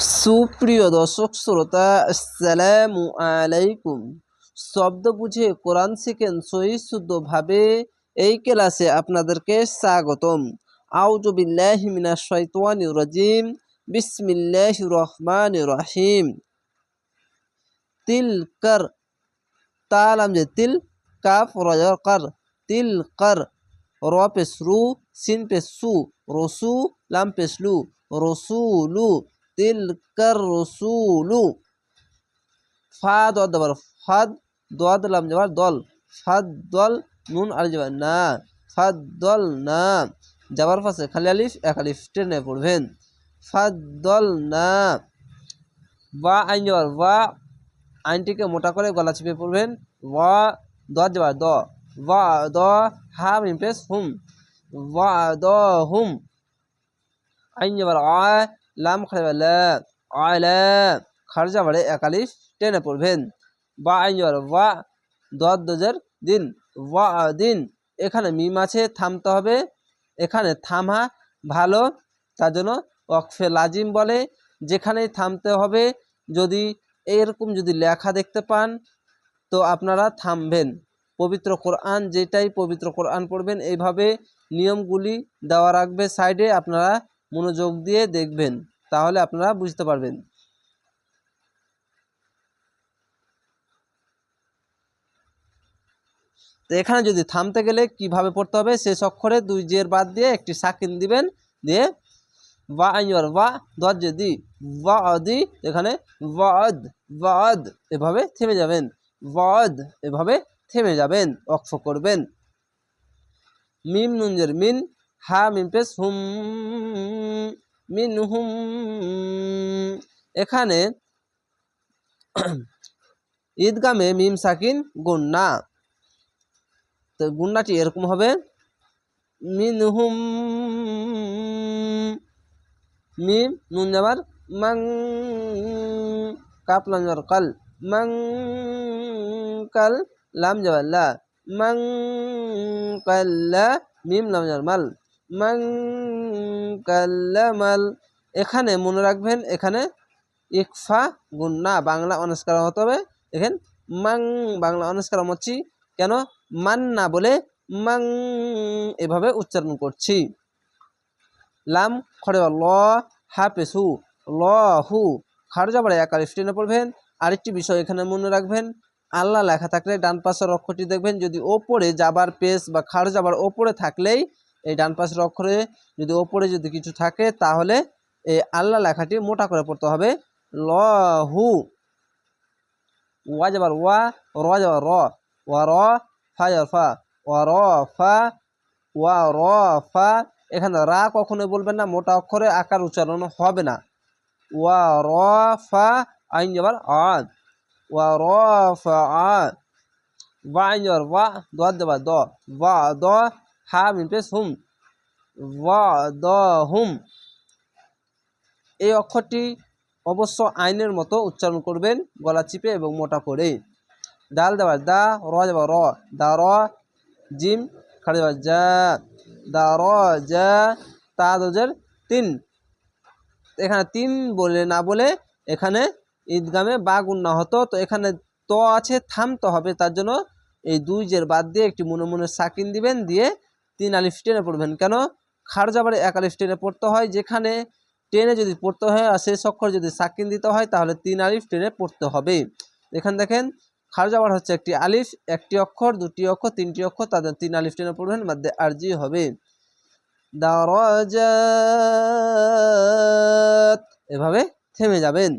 সুপ্রিয় দর্শক শ্রোতা, আসসালামু আলাইকুম। শব্দ বুঝে কোরআন শিখেন সহি শুদ্ধভাবে এই ক্লাসে আপনাদেরকে স্বাগতম। আউযু বিল্লাহি মিনাশ শাইতানির রাজিম। বিসমিল্লাহির রহমানির রহিম। তিল কর তালাম যে তিল, কাফ, রজর, কর। তিল কর র পেশ রু, সিন পেশ সু, রসু, লাম পেশ লু, রসুলু। ফাদ যাবার দল। ফাদ, দল, নুন যাবার না। পাশে খালি আলিফ, এক আলিফ। টেনে পড়বেন। ফাদ, দল, না। বা, আইন যাবার বা, আইনটিকে মোটা করে গলা চিপে পড়বেন। ওয়া দ যাবার দ। ওয়া দ হা মিমপ্রেস হুম। ওয়া দ, হুম। আইন যাবার আ লাম খারজা বাড়ে একালিশ, টেনে পড়বেন। বা আইন ওয়া দদ দজের দিন ওয়া দিন। এখানে মিম আছে, থামতে হবে। এখানে থামা ভালো, তার জন্য অকফে লাজিম বলে। যেখানেই থামতে হবে, যদি এরকম যদি লেখা দেখতে পান, তো আপনারা থামবেন। পবিত্র কোরআন, যেটাই পবিত্র কোরআন পড়বেন, এইভাবে নিয়মগুলি দেওয়া রাখবে সাইডে। আপনারা মনোযোগ দিয়ে দেখবেন, তাহলে আপনারা বুঝতে পারবেন। তো এখানে যদি থামতে গেলে কীভাবে পড়তে হবে শেষ অক্ষরে দুই জের বাদ দিয়ে একটি সাকিন দিবেন, দিয়ে বা আইয়ার বা দরজে দি বা দি এখানে ওয়াদ ওয়াদ এভাবে থেমে যাবেন, ওয়াদ এভাবে থেমে যাবেন অক্ষ করবেন। মিম নুঞ্জের মিন হা মিম পেস হুম, মিন হুম। এখানে ঈদগামে মিম সাকিন গুন্না। তো গুন্নাটি এরকম হবে, মিন হুম, মিম নুন যাবার মাং কাপ যাবার কাল, মাং কাল লাম যাবার লা, মাং কাল্লা মিম লাম যাবার মাল। মাং কাল্লা মাল এখানে মনে রাখবেন, এখানে ইকফা গুন্না বাংলা অনস্কার হতে হবে। এখানে মাং, বাংলা অনস্কার হচ্ছি কেন? মান না বলে মাং, এভাবে উচ্চারণ করছি। লাম খড়ে ল হা পেসু ল, হু খাড় যাবার একার স্টেনে পড়বেন। আরেকটি বিষয় এখানে মনে রাখবেন, আল্লাহ লেখা থাকলে ডান পাশের অক্ষরটি দেখবেন, যদি ওপরে যাবার পেস বা খাড় যাবার ওপরে থাকলেই এই ডান পাশের অক্ষরে যদি ওপরে যদি কিছু থাকে, তাহলে এই আল্লাহ লেখাটি মোটা করে পড়তে হবে। ল হু ওয়া যাবার ওয়া, র যাবার র। ওয়া র, ফা যাবার ফা। ওয়া র, ফা। ওয়া র, ফা। এখানে রা কখনো বলবেন না, মোটা অক্ষরে আকার উচ্চারণ হবে না। ওয়া র, ফা, আইন যাবার আ ওয়া র, ফা আ ওয়া আইন যাবার ওয়া দ যাবার দ। ওয়া দ হা মিন পেশ হুম, ওয়া, দ, হুম। এই অক্ষরটি অবশ্য আইনের মতো উচ্চারণ করবেন গলা চিপে এবং মোটা করে। ডাল দেবার দা, র যাবার র। দা, র, জিম খাড়ে যাবার যা দা, র যা তা দোজের তিন। এখানে তিন বলে না বলে এখানে ঈদগামে বা গুন্না হতো। তো এখানে ত আছে, থামতে হবে। তার জন্য এই দুই জের বাদ দিয়ে একটি মনে মনে সাকিন দিবেন, দিয়ে তিন আলিফ টেনে পড়বেন। কেন? খাড় যাবার এক আলিফ টেনে পড়তে হয়, যেখানে টেনে যদি পড়তে হয় আর শেষ অক্ষর যদি সাকিন দিতে হয়, তাহলে তিন আলিফ টেনে পড়তে হবে। এখানে দেখেন যাবার হচ্ছে একটি আলিফ, একটি অক্ষর, দুটি অক্ষর, তিনটি অক্ষর, তাদের তিন আলিফ টেনে পড়বেন মধ্যে আরজি হবে। দারাজাত, এভাবে থেমে যাবেন।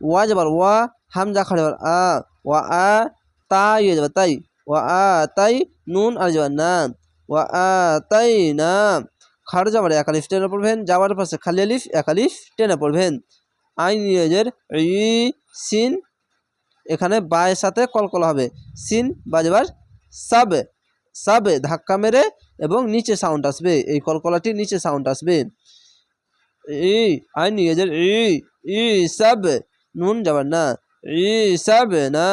ওয়া যাবার ওয়া, হামজা খাড়ে যাবার আ, ওয়া, আ তাই হয়ে যাবে তাই। ওয়া আ তাই নুন আর না ওয়া আ তাই না খাড় যাবার এক আলিফ টেনে পড়বেন। যাওয়ার পাশে খালি আলিফ, এক আলিফ টেনে পড়বেন। আইন ইয়েজের ই সিন এখানে বায়ের সাথে কলকলা হবে। সিন বাজবার সাবে। সাবে ধাক্কা মেরে এবং নিচে সাউন্ড আসবে। এই কলকলাটি নিচে সাউন্ড আসবে। ই, আইন ইয়েজের ই ই সাব। নুন যাবার না। ই সাব না।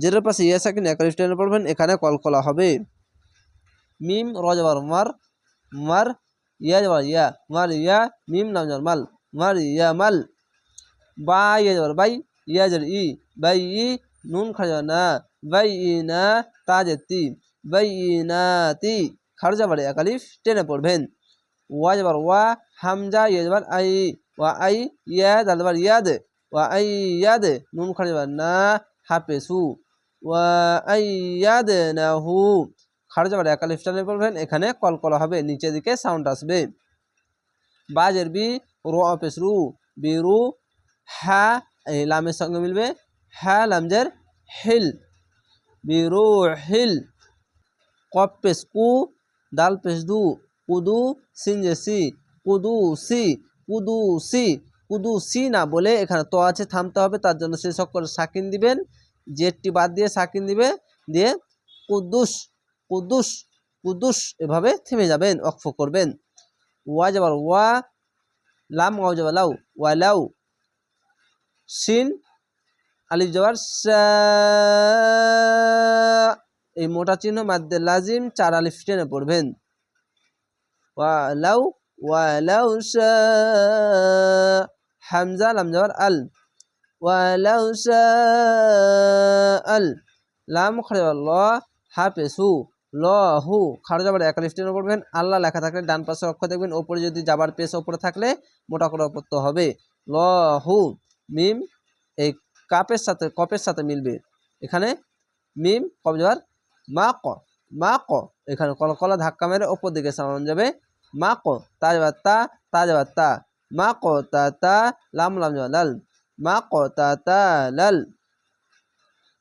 যেটার পাশে ইয়া সাকিন এক আলিফ টেনে পড়বেন, এখানে কলকলা হবে। মিম র মার মার ইয়া যাবার ইয়া মার ইয়া মিম নাম যাবার মাল মারিয়ামাল বা ইয়ে যাবার বাই ইয়াজের ই বাই ই নুন খাড়া না বাই ই না তা তাজের বাই ই না তি খাড়া যাবার একালিফ টেনে পড়বেন। ওয়া যাবার ওয়া হামজা ইয়ে যাবার আই ওয়া আই ইয়া দাল যাবার ইয়াদ ওয়া আই ইয়াদ নুন খাড়া যাবার না হাফেসু ওয়া আই ইয়াদ না হু খাড়া যাবার একালিফ টেনে পড়বেন এখানে কলকলা হবে নিচের দিকে সাউন্ড আসবে। বাজের বি রো অপেস রু বিরু হ্যা লামের সঙ্গে মিলবে হ্যা লামজের হিল বিরু হিল। কপ পেস কু দাল পেস দু কুদু সিনজে সি কুদু সি কুদু সি। কুদু সি না বলে এখানে তো আছে, থামতে হবে, তার জন্য শেষ অক্ষরে সাকিন দিবেন জেটটি বাদ দিয়ে সাকিন দিবে, দিয়ে কুদুস কুদ্দুস কুদুস এভাবে থেমে যাবেন অক্ষ করবেন। ওয়া যাবার, ওয়া, লাম ওয়া যাবার, লাউ, ওয়া, লাউ, সিন, আলিফ যাবার এই মোটা চিহ্ন মাদ্দে লাজিম, চার আলিফ টেনে পড়বেন। ওয়া, লাউ ওয়া, লাউ হামজা লাম যাবার আল। ওয়া লাউ আল লাম খরে ল, হাফেসু। ল হু খাড়ো যাবার একালিফ টেনে পড়বেন। আল্লাহ লেখা থাকলে ডান পাশে অক্ষর দেখবেন। ওপরে যদি যাবার পেশ ওপরে থাকলে মোটা করে অপত্য হবে। ল হু মিম, এই কাপের সাথে, কপের সাথে মিলবে। এখানে মিম কব যাবার মা ক মা ক এখানে কল, কলা ধাক্কা মেরে ওপর দিকে সামান যাবে। মা ক তা যাবার তা তা যাবার তা। মা ক তা তা লাম লাম যাবার লাল মা ক তা তা লাল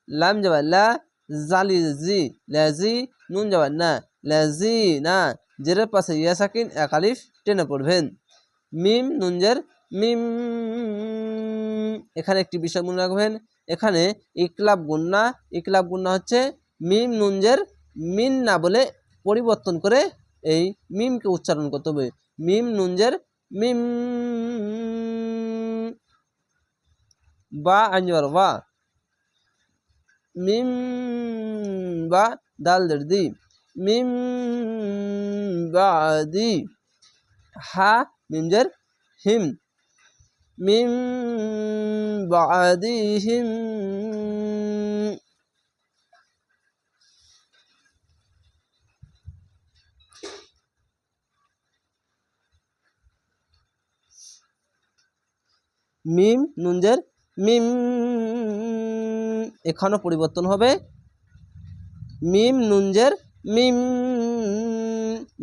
লাম যাবার লা জালি জি লাজি নুন যাবার না লাজি না জেরের পাশে ইয়া সাকিন একালিফ টেনে পড়বেন। মিম নুনজের মিম। এখানে একটি বিষয় মনে রাখবেন, এখানে ইকলাব গুন্না ইকলাব গুন্না হচ্ছে মিম নুনজের মিন না বলে পরিবর্তন করে এই মিমকে উচ্চারণ করতে হবে। মিম নুনজের মিম বা আঞ্জর বা। মিম বা দালদের দি। মিম বাদি হা মিমজের হিম। মিম বাদিহিম মিম, নুনজের মিম। এখানেও পরিবর্তন হবে। মিম, নুনজের মিম।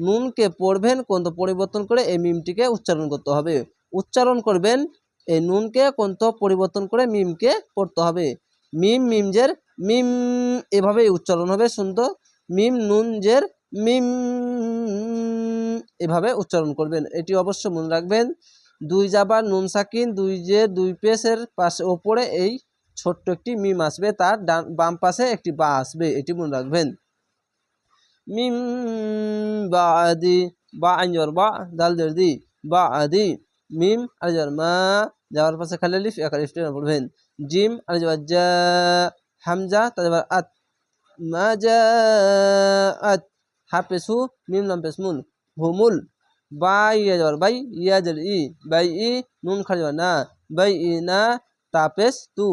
নুনকে পড়বেন কোন পরিবর্তন করে এই মিমটিকে উচ্চারণ করতে হবে। উচ্চারণ করবেন, এই নুনকে কোন পরিবর্তন করে মিমকে পড়তে হবে। মিম, মিমজের মিম। এভাবেই উচ্চারণ হবে শুনতো মিম, নুনজের মিম। এভাবে উচ্চারণ করবেন। এটি অবশ্য মনে রাখবেন দুই জাবার নুন সাকিন, দুই যে দুই পেসের পাশে ওপরে এই ছোট্ট একটি মিম আসবে, তার ডান, বাম পাশে একটি বা আসবে, এটি মনে রাখবেন। মিম বা আদি, বা আঞ্জর বা দাল দি, বা আদি, মিম আলিজার মা যাওয়ার পাশে খালি লিফ এক আলিফ পড়বেন। জিম আলিজার যা হামজা তাজবার আত, মা যা আত হাফেসু মিম নাম পেসমুল হুমুল বাই ইয়া যাবার বাই ইয়া জের ই বাই ই নুন খালি না বাই ই না তাপেস তু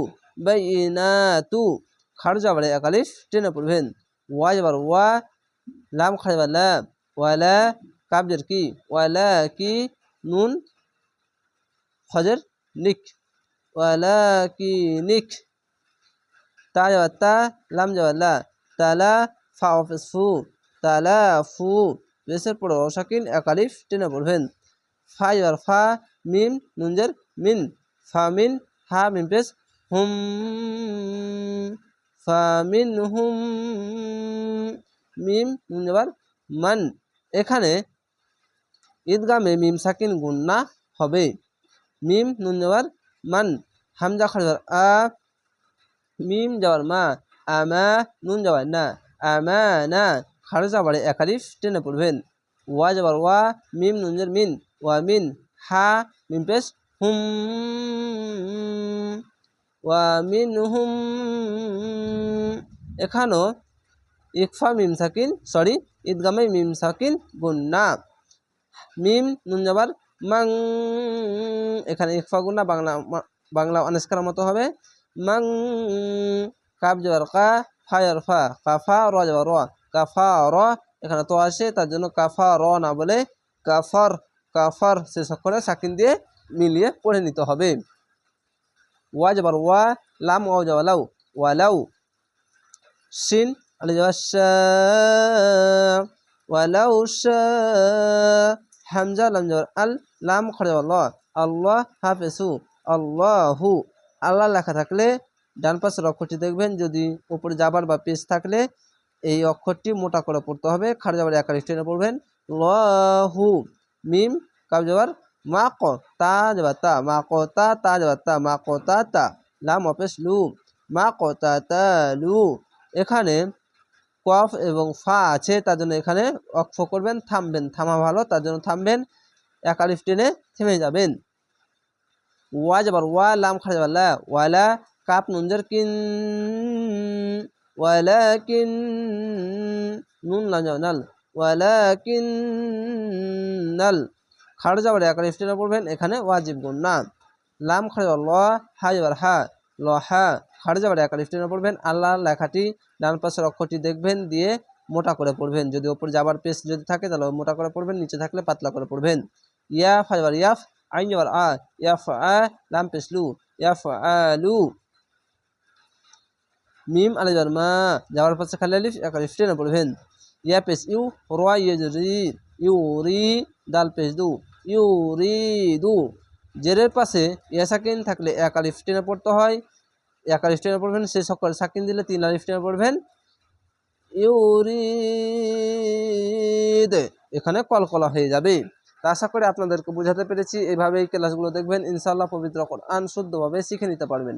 বাই ই না তু খাড় যাবার একালিফ টেনে পড়বেন ওয়া যাবার ওয়া লাম খালি লা ওয়ালা কাবজের কি ওয়ালা কি নুন খজের নিক ওয়ালা কি নিক তা যাবার তা লাম যাবার লা তালা ফা অফিস ফু তালা ফু বেসের পরে অসাকিন একালিফ টেনে পড়বেন ফা যাবার ফা, মিম, নুনজের মিন। ফা, মিন, হা, মিম পেস হুম। ফা, মিন, হুম। মিম, নুন মান। এখানে ঈদগামে মিম সাকিন গুন্না হবে। মিম, নুন মান। হামজা খাড়াবার আ, মিম যাওয়ার মা। আমা নুন যাবার না। আমা না। খাড়া যাবারে একালিফ টেনে পড়বেন। ওয়া যাবার ওয়া, মিম নুনজের মিন, ওয়া মিন, হা, মিম পেশ, হুম, ওয়া মিন, হুম এখানেও ইকফা মিম সাকিন, সরি, ঈদগামে মিম সাকিন গুন্না। মিম, নুন যাবার, মাং, এখানে ইকফা গুন্না, বাংলা বাংলা অনেস্কার মতো হবে। মাং কাপ জবর কা ফায়ার ফা কাফা র জবর র। কাফা র এখানে তো আসে, তার জন্য কাফা র না বলে কাফার কাফার শেষ করে সাকিন দিয়ে মিলিয়ে পড়ে নিতে হবে। ওয়া জবর ওয়া, লাম ওয়া জবর লাউ ওয়ালাউ, শিন আলি জবর শা, ওয়ালাউ শা, হামজা, লাম জবর আল, লাম জবর ল, আল্লাহ হাফেসু আল্লাহু, আল্লাহ লেখা থাকলে ডান পাশের অক্ষরটি দেখবেন, যদি উপরে যাবার বা পেজ থাকলে এই অক্ষরটি মোটা করে পড়তে হবে। খাড় যাবার একার স্টেনে পড়বেন। লহু, মিম কাব যাবার মা ক তা যাবার তা। মা ক তা তা যাবার তা। মা ক তা তা। লাম অপেস লু। মা ক তা তা, লু। এখানে কফ এবং ফা আছে, তার জন্য এখানে অক্ষ করবেন, থামবেন। থামা ভালো, তার জন্য থামবেন। একালিফ টেনে থেমে যাবেন। ওয়া যাবার ওয়া, লাম খাড়া যাবার লা। ওয়ালা কাপ নুনজার কিন ওয়ালাকিন, নুন যাবার নাল। ওয়ালাকিন নাল খাড়া যাবার একালিফ টেনে পড়বেন, এখানে ওয়াজিব গুণ। না। লাম খাড়া ল, হা যাবার হা। ল, হা, খাড়া যাবার একালিফ টেনে পড়বেন। আল্লাহ লেখাটি ডান পাশের অক্ষরটি দেখবেন, দিয়ে মোটা করে পড়বেন। যদি ওপর যাবার পেস যদি থাকে, তাহলে মোটা করে পড়বেন, নিচে থাকলে পাতলা করে পড়বেন। ইয়া ফাইবার ইয়াফ, আইন যাবার আ। ইয়াফ, আ, লাম পেসলু ইয়াফ আলু মিম আলি যাবার মা, যাওয়ার পাশে খালি আলিফ, এক আলিফ টেনে পড়বেন ইয়া পেস ইউ রোয়া ইয়ে রি ইউ রি দাল পেস দু, ইউ রি দু। জেরের পাশে ইয়া সাকিন থাকলে এক আলিফ টেনে পড়তে হয়। এক আলিফ টেনে পড়বেন, সে সকল সাকিন দিলে তিন আলিফ টেনে পড়বেন। ইউরিদ এখানে কলকলা হয়ে যাবে। তা আশা করে আপনাদেরকে বোঝাতে পেরেছি। এইভাবে এই ক্লাসগুলো দেখবেন। ইনশাআল্লাহ পবিত্র কোরআন শুদ্ধভাবে শিখে নিতে পারবেন।